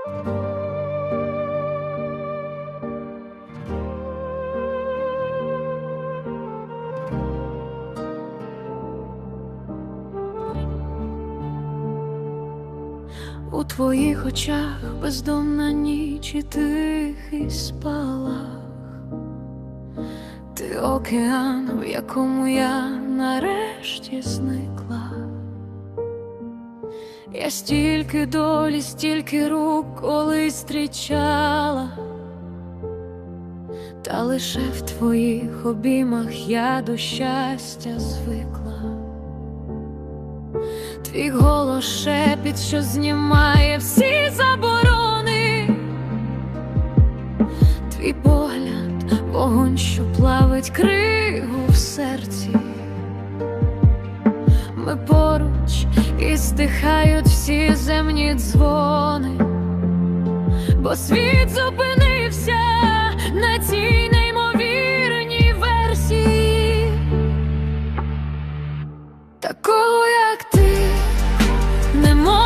У твоїх очах бездомна ніч і тихий спалах. Ти океан, в якому я нарешті зникла. Я стільки долі, стільки рук колись зустрічала, та лише в твоїх обіймах я до щастя звикла. Твій голос шепіт, що знімає всі заборони, твій погляд, вогонь, що плавить криву в серці. І здихають всі земні дзвони, бо світ зупинився на цій неймовірній версії. Такого, як ти, не можна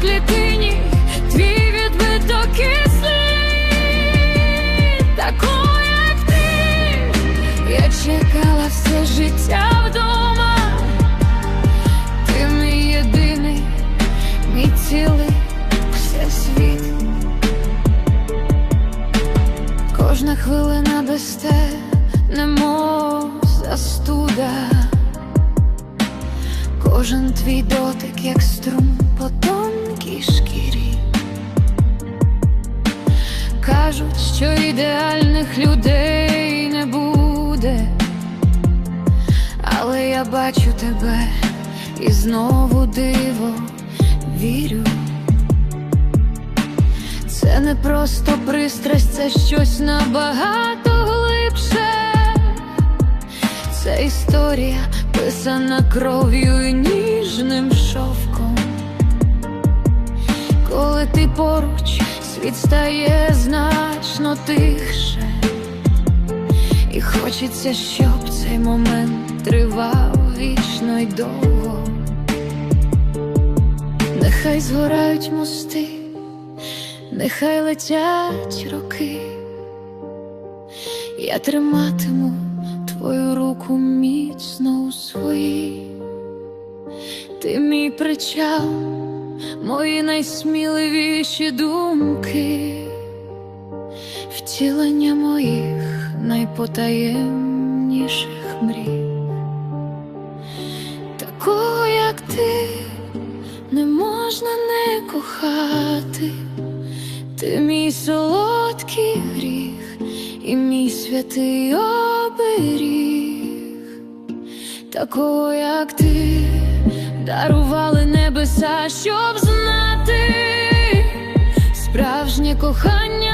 клітині твій відбиток і слід. Такого, як ти, я чекала все життя вдома. Ти мій єдиний, мій цілий всесвіт. Кожна хвилина без те, немов застуда. Кожен твій дотик, як струм по тонкій шкірі. Кажуть, що ідеальних людей не буде, але я бачу тебе і знову диво вірю. Це не просто пристрасть, це щось набагато глибше. Це історія, писана кров'ю і ніжним шовком. Коли ти поруч, світ стає значно тихше, і хочеться, щоб цей момент тривав вічно й довго. Нехай згорають мости. Нехай летять роки, я триматиму твою руку міцно у своїй, ти мій причал, мої найсміливіші думки, втілення моїх найпотаємніших мрій, такого, як ти, не можна не кохати. Ти мій солодкий гріх і мій святий оберіг, такого, як ти, дарували небеса, щоб знати, справжнє кохання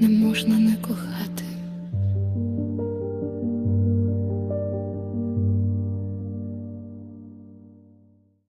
не можна не кохати.